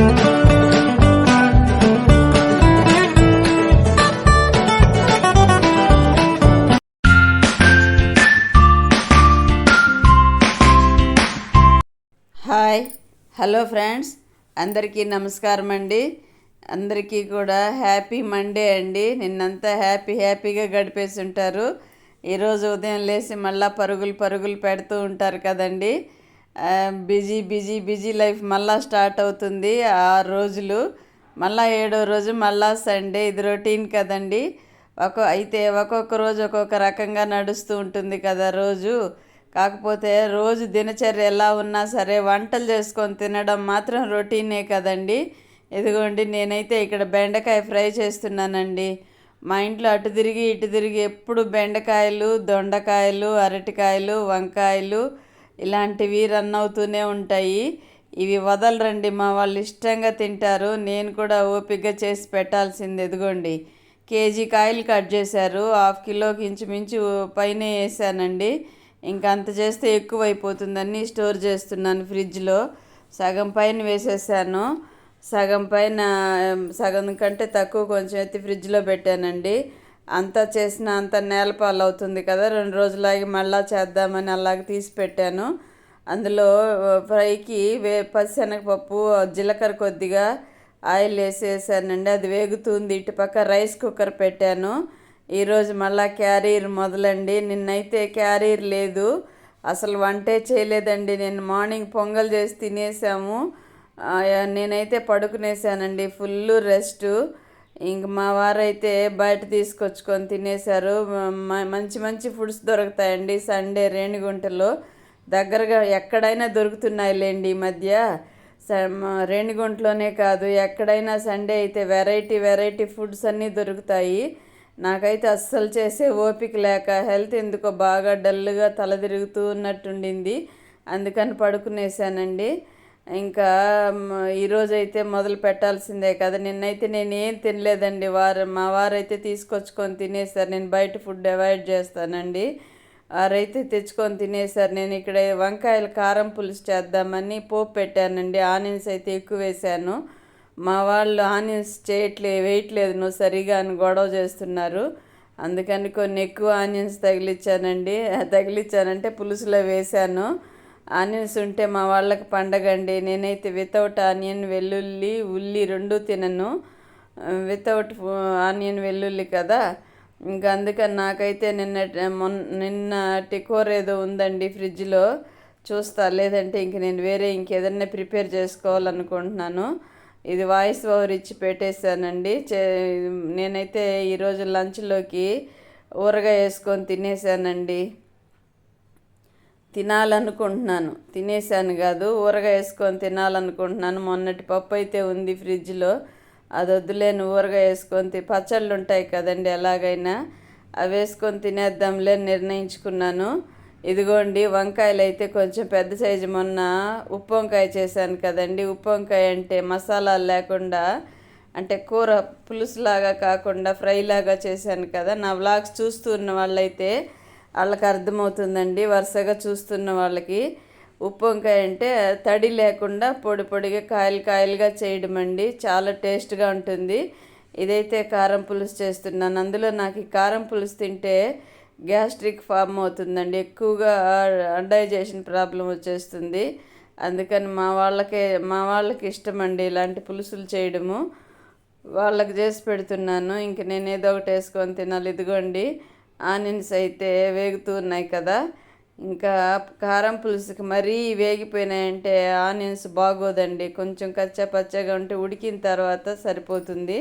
Hi hello friends. అందరికీ నమస్కారం అండి. అందరికీ కూడా హ్యాపీ మండే అండి. నిన్నంతా హ్యాపీ హ్యాపీగా గడిపేసి ఉంటారు. ఈరోజు ఉదయం లేచి మళ్ళీ పరుగులు పరుగులు పెడుతూ ఉంటారు కదండి. బిజీ బిజీ బిజీ లైఫ్ మళ్ళీ స్టార్ట్ అవుతుంది ఆ రోజులు. మళ్ళీ ఏడో రోజు మళ్ళా సండే. ఇది రొటీన్ కదండి. ఒక అయితే ఒక్కొక్క రోజు ఒక్కొక్క రకంగా నడుస్తూ ఉంటుంది కదా రోజు. కాకపోతే రోజు దినచర్య ఎలా ఉన్నా సరే వంటలు చేసుకొని తినడం మాత్రం రొటీనే కదండి. ఇదిగోండి నేనైతే ఇక్కడ బెండకాయ ఫ్రై చేస్తున్నానండి. మా ఇంట్లో అటు తిరిగి ఇటు తిరిగి ఎప్పుడు బెండకాయలు దొండకాయలు అరటికాయలు వంకాయలు ఇలాంటివి రన్ అవుతూనే ఉంటాయి. ఇవి వదలరండి మా వాళ్ళు ఇష్టంగా తింటారు. నేను కూడా ఓపికగా చేసి పెట్టాల్సింది ఎదుగోండి కేజీ కాయలు కట్ చేశారు. హాఫ్ కిలోకి ఇంచుమించు పైన వేసానండి. ఇంకా అంత చేస్తే ఎక్కువ అయిపోతుందని స్టోర్ చేస్తున్నాను ఫ్రిడ్జ్లో. సగం పైన వేసేసాను. సగం పైన సగం కంటే తక్కువ కొంచెం ఎత్తి ఫ్రిడ్జ్లో పెట్టానండి. అంతా చేసిన అంత నేలపాలు అవుతుంది కదా. రెండు రోజులాగి మళ్ళా చేద్దామని అలాగ తీసి పెట్టాను. అందులో ఫ్రైకి వే పచ్చిశనగపప్పు జీలకర్ర కొద్దిగా ఆయిల్ వేసేసానండి. అది వేగుతుంది. ఇటుపక్క రైస్ కుక్కర్ పెట్టాను. ఈరోజు మళ్ళా క్యారీర్ మొదలండి. నిన్నైతే క్యారీర్ లేదు. అసలు వంటే చేయలేదండి. నేను మార్నింగ్ పొంగల్ చేసి తినేసాము. నేనైతే పడుకునేసానండి. Full rest. ఇంక మా వారైతే బయట తీసుకొచ్చుకొని తినేశారు. మ- మంచి మంచి ఫుడ్స్ దొరుకుతాయండి. సండే రేణిగుంటలో దగ్గరగా ఎక్కడైనా దొరుకుతున్నాయి లేండి ఈ మధ్య. స- రేణిగుంటలోనే కాదు ఎక్కడైనా సండే అయితే వెరైటీ వెరైటీ ఫుడ్స్ అన్నీ దొరుకుతాయి. నాకైతే అస్సలు చేసే ఓపిక లేక హెల్త్ ఎందుకో బాగా డల్గా తల తిరుగుతూ ఉన్నట్టుండింది. అందుకని పడుకునేసానండి ఇంకా ఈరోజైతే ఈరోజు అయితే మొదలు పెట్టాల్సిందే కదా. నిన్నైతే నేను ఏం తినలేదండి వారు. మా వారైతే తీసుకొచ్చుకొని తినేసారు. నేను బయట ఫుడ్ అవాయిడ్ చేస్తానండి. వారైతే తెచ్చుకొని తినేసారు. నేను ఇక్కడ వంకాయల కారం పులుసు చేద్దామని పోపు పెట్టానండి. ఆనియన్స్ అయితే ఎక్కువ వేసాను మా వాళ్ళు ఆనియన్స్ చేయట్లే వేయట్లేదు. నువ్వు సరిగా అని గొడవ చేస్తున్నారు. అందుకని కొన్ని ఎక్కువ ఆనియన్స్ తగిలిచ్చానండి. తగిలిచ్చానంటే పులుసులో వేశాను. ఆనియన్స్ ఉంటే మా వాళ్ళకి పండగండి. నేనైతే వితౌట్ ఆనియన్ వెల్లుల్లి ఉల్లి రెండు తినను. వితౌట్ ఆనియన్ వెల్లుల్లి కదా. ఇంకా అందుకని నాకైతే నిన్న మొన్న నిన్న టికోర్ ఏదో ఉందండి ఫ్రిడ్జ్లో. చూస్తా. లేదంటే ఇంక నేను వేరే ఇంకేదన్నా ప్రిపేర్ చేసుకోవాలనుకుంటున్నాను. ఇది వాయిస్ ఓవర్ ఇచ్చి పెట్టేశానండి. చే నేనైతే ఈరోజు లంచ్లోకి ఊరగా వేసుకొని తినేసానండి తినాలనుకుంటున్నాను. తినేసాను కాదు ఊరగా వేసుకొని తినాలనుకుంటున్నాను. మొన్నటి పప్పు అయితే ఉంది ఫ్రిడ్జ్లో. అది వద్దులేని ఊరగా వేసుకొని పచ్చళ్ళు ఉంటాయి కదండి ఎలాగైనా. అవి వేసుకొని తినేద్దాంలే నిర్ణయించుకున్నాను. ఇదిగోండి వంకాయలు అయితే కొంచెం పెద్ద సైజు మొన్న ఉప్పు వంకాయ చేశాను కదండి. ఉప్పు వంకాయ అంటే మసాలాలు లేకుండా అంటే కూర పులుసులాగా కాకుండా ఫ్రైలాగా చేశాను కదా. నా వ్లాగ్స్ చూస్తున్న వాళ్ళైతే వాళ్ళకి అర్థమవుతుందండి. వరుసగా చూస్తున్న వాళ్ళకి ఉప్పు వంకాయ అంటే తడి లేకుండా పొడి పొడిగా కాయలు కాయలుగా చేయడం అండి చాలా టేస్ట్గా ఉంటుంది. ఇదైతే కారం పులుసు చేస్తున్నాను. అందులో నాకు ఈ కారం పులుసు తింటే గ్యాస్ట్రిక్ ఫామ్ అవుతుందండి. ఎక్కువగా డైజెషన్ ప్రాబ్లం వచ్చేస్తుంది. అందుకని మా వాళ్ళకే మా వాళ్ళకి ఇష్టం అండి ఇలాంటి పులుసులు చేయడము. వాళ్ళకి చేసి పెడుతున్నాను. ఇంక నేను ఏదో ఒకటి వేసుకొని తినాలి. ఇదిగోండి. ఆనియన్స్ అయితే వేగుతూ ఉన్నాయి కదా. ఇంకా కారం పులుసుకి మరీ వేగిపోయినాయంటే ఆనియన్స్ బాగోదండి. కొంచెం కచ్చా పచ్చగా ఉంటే ఉడికిన తర్వాత సరిపోతుంది.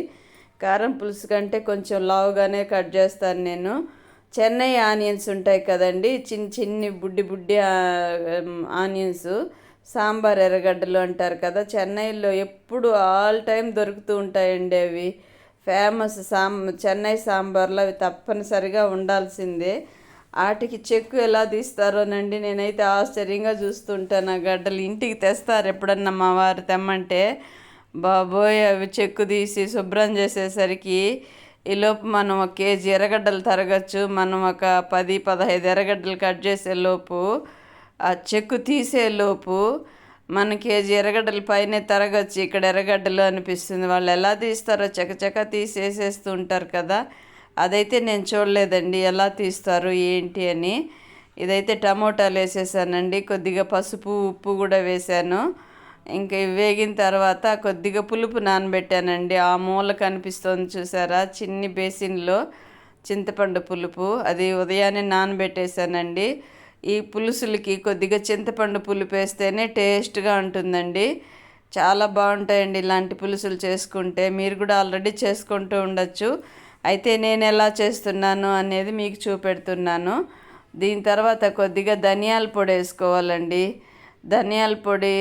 కారం పులుసు కంటే కొంచెం లావుగానే కట్ చేస్తాను నేను. చెన్నై ఆనియన్స్ ఉంటాయి కదండి. చిన్న చిన్ని బుడ్డి బుడ్డి ఆనియన్స్. సాంబార్ ఎర్రగడ్డలు అంటారు కదా. చెన్నైలో ఎప్పుడు ఆల్ టైం దొరుకుతూ ఉంటాయండి అవి. ఫేమస్ సాం చెన్నై సాంబార్లో అవి తప్పనిసరిగా ఉండాల్సిందే. వాటికి చెక్కు ఎలా తీస్తారోనండి నేనైతే ఆశ్చర్యంగా చూస్తుంటాను. ఆ గడ్డలు ఇంటికి తెస్తారు ఎప్పుడన్నా మా వారు తెమ్మంటే బాబోయ్ అవి చెక్కు తీసి శుభ్రం చేసేసరికి ఈలోపు మనం ఒక కేజీ ఎర్రగడ్డలు తరగచ్చు. మనం ఒక పది పదహైదు ఎర్రగడ్డలు కట్ చేసేలోపు ఆ చెక్కు తీసేలోపు మన కేజీ ఎర్రగడ్డల పైన తరగచ్చు ఇక్కడ ఎర్రగడ్డలు అనిపిస్తుంది. వాళ్ళు ఎలా తీస్తారో చకచక తీసేసేస్తూ ఉంటారు కదా. అదైతే నేను చూడలేదండి. ఎలా తీస్తారు ఏంటి అని. ఇదైతే టమోటాలు వేసేసానండి. కొద్దిగా పసుపు ఉప్పు కూడా వేసాను ఇంకా ఇవి వేగిన తర్వాత కొద్దిగా పులుపు నానబెట్టానండి. ఆ మూల కనిపిస్తుంది చూసారా? చిన్ని బేసిన్లో చింతపండు పులుపు. అది ఉదయాన్నే నానబెట్టేశానండి ఈ పులుసులకి కొద్దిగా చింతపండు పులుపు వేస్తేనే టేస్ట్గా ఉంటుందండి. చాలా బాగుంటాయండి ఇలాంటి పులుసులు చేసుకుంటే. మీరు కూడా ఆల్రెడీ చేసుకుంటూ ఉండొచ్చు. అయితే నేను ఎలా చేస్తున్నాను అనేది మీకు చూపెడుతున్నాను. దీని తర్వాత కొద్దిగా ధనియాల పొడి వేసుకోవాలండి. ధనియాల పొడి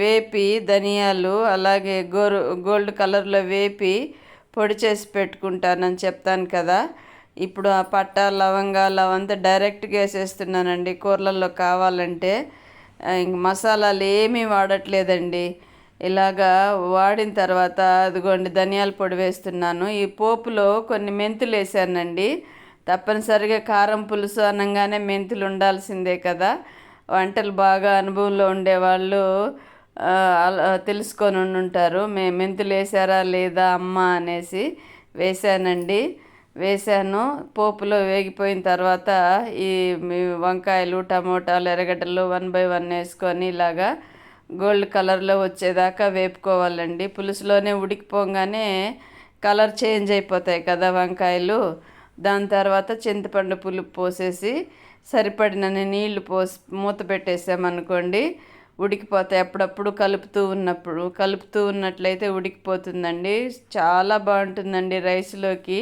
వేపి ధనియాలు అలాగే గోరు గోల్డ్ కలర్లో వేపి పొడి చేసి పెట్టుకుంటానని చెప్తాను కదా. ఇప్పుడు ఆ పట్ట లవంగాలు అవంతా డైరెక్ట్గా వేసేస్తున్నానండి కూరలలో కావాలంటే ఇంక మసాలాలు ఏమీ వాడట్లేదండి. ఇలాగా వాడిన తర్వాత అదిగోండి ధనియాల పొడి వేస్తున్నాను. ఈ పోపులో కొన్ని మెంతులు వేసానండి. తప్పనిసరిగా కారం పులుసు అనగానే మెంతులు ఉండాల్సిందే కదా. వంటలు బాగా అనుభవంలో ఉండేవాళ్ళు తెలుసుకొని ఉంటారు మే మెంతులు వేసారా లేదా అమ్మ అనేసి వేశానండి వేసాను పోపులో వేగిపోయిన తర్వాత ఈ వంకాయలు టమోటాలు ఎర్రగడ్డలు వన్ బై వన్ వేసుకొని ఇలాగా గోల్డ్ కలర్లో వచ్చేదాకా వేపుకోవాలండి. పులుసులోనే ఉడికిపోగానే కలర్ చేంజ్ అయిపోతాయి కదా వంకాయలు. దాని తర్వాత చింతపండు పులుపు పోసేసి సరిపడినన్ని నీళ్ళు పోసి మూత పెట్టేసామనుకోండి ఉడికిపోతాయి. అప్పుడప్పుడు కలుపుతూ ఉన్నప్పుడు కలుపుతూ ఉన్నట్లయితే ఉడికిపోతుందండి. చాలా బాగుంటుందండి రైస్లోకి.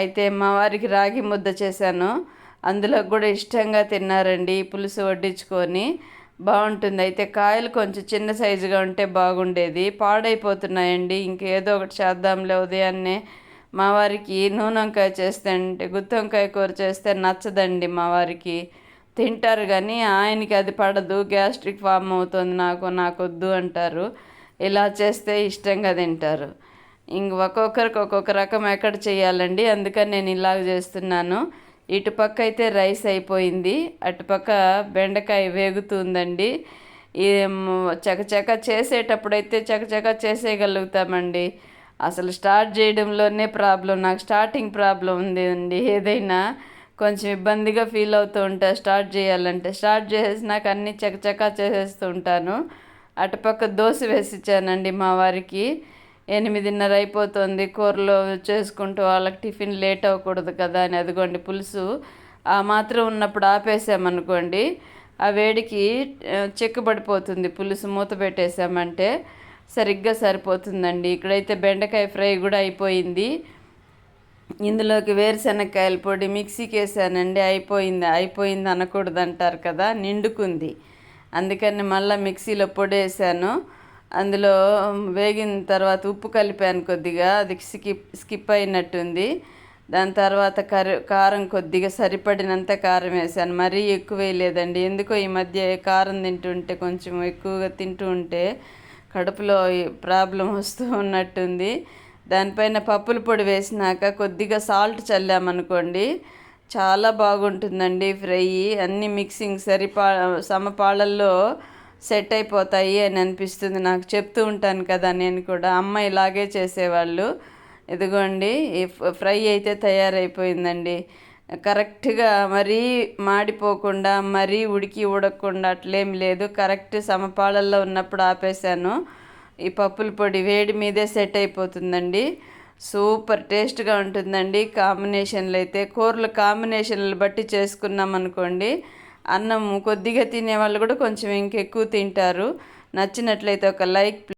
అయితే మా వారికి రాగి ముద్ద చేశాను. అందులో కూడా ఇష్టంగా తిన్నారండి. పులుసు వడ్డించుకొని బాగుంటుంది. అయితే కాయలు కొంచెం చిన్న సైజుగా ఉంటే బాగుండేది. పాడైపోతున్నాయండి. ఇంకేదో ఒకటి చేద్దాంలే ఉదయాన్నే. మా వారికి నూనె వంకాయ చేస్తే అంటే గుత్తి వంకాయ కూర చేస్తే నచ్చదండి మా వారికి. తింటారు కానీ ఆయనకి అది పడదు. గ్యాస్ట్రిక్ ఫామ్ అవుతుంది నాకు నాకు వద్దు అంటారు. ఇలా చేస్తే ఇష్టంగా తింటారు. ఇంక ఒక్కొక్కరికి ఒక్కొక్క రకం ఎక్కడ చేయాలండి? అందుకని నేను ఇలాగ చేస్తున్నాను. ఇటుపక్క అయితే రైస్ అయిపోయింది. అటుపక్క బెండకాయ వేగుతుందండి. ఈ చకచక చేసేటప్పుడైతే చకచక చేసేయగలుగుతామండి. అసలు స్టార్ట్ చేయడంలోనే ప్రాబ్లం నాకు స్టార్టింగ్ ప్రాబ్లం ఉంది అండి ఏదైనా కొంచెం ఇబ్బందిగా ఫీల్ అవుతూ ఉంటా స్టార్ట్ చేయాలంటే. స్టార్ట్ చేసేసినాక అన్నీ చకచకా చేసేస్తూ ఉంటాను. అటుపక్క దోశ వేసిచ్చానండి మా వారికి. ఎనిమిదిన్నర అయిపోతుంది కూరలో చేసుకుంటూ వాళ్ళకి టిఫిన్ లేట్ అవ్వకూడదు కదా అని అదిగోండి పులుసు. ఆ మాత్రం ఉన్నప్పుడు ఆపేసామనుకోండి ఆ వేడికి చెక్కుబడిపోతుంది పులుసు మూత పెట్టేసామంటే సరిగ్గా సరిపోతుందండి. ఇక్కడైతే బెండకాయ ఫ్రై కూడా అయిపోయింది. ఇందులోకి వేరుశనగకాయల పొడి మిక్సీకి వేసానండి అయిపోయింది అయిపోయింది అనకూడదు అంటారు కదా నిండుకుంది. అందుకని మళ్ళీ మిక్సీలో పొడి వేసాను అందులో వేగిన తర్వాత ఉప్పు కలిపాను కొద్దిగా అది స్కిప్ స్కిప్ అయినట్టుంది. దాని తర్వాత కర కారం కొద్దిగా సరిపడినంత కారం వేసాను. మరీ ఎక్కువ వేయలేదండి. ఎందుకో ఈ మధ్య కారం తింటుంటే కొంచెం ఎక్కువగా తింటూ ఉంటే కడుపులో ప్రాబ్లం వస్తూ ఉన్నట్టుంది. దానిపైన పప్పుల పొడి వేసినాక కొద్దిగా సాల్ట్ చల్లామనుకోండి చాలా బాగుంటుందండి ఫ్రై. అన్ని మిక్సింగ్ సరిపా సమపాళల్లో సెట్ అయిపోతాయి అని అనిపిస్తుంది. నాకు చెప్తూ ఉంటాను కదా నేను కూడా. అమ్మ ఇలాగే చేసేవాళ్ళు. ఇదిగోండి ఈ ఫ్రై అయితే తయారైపోయిందండి. కరెక్ట్గా మరీ మాడిపోకుండా మరీ ఉడికి ఉడకకుండా అట్లేం లేదు. కరెక్ట్ సమపాళల్లో ఉన్నప్పుడు ఆపేసాను ఈ పప్పుల పొడి వేడి మీదే సెట్ అయిపోతుందండి. సూపర్ టేస్ట్గా ఉంటుందండి. కాంబినేషన్లు అయితే కూరలు కాంబినేషన్లు బట్టి చేసుకున్నాం అనుకోండి అన్నం కొద్దిగా తినే వాళ్ళు కూడా కొంచెం ఇంకెక్కువ తింటారు. నచ్చినట్లయితే ఒక లైక్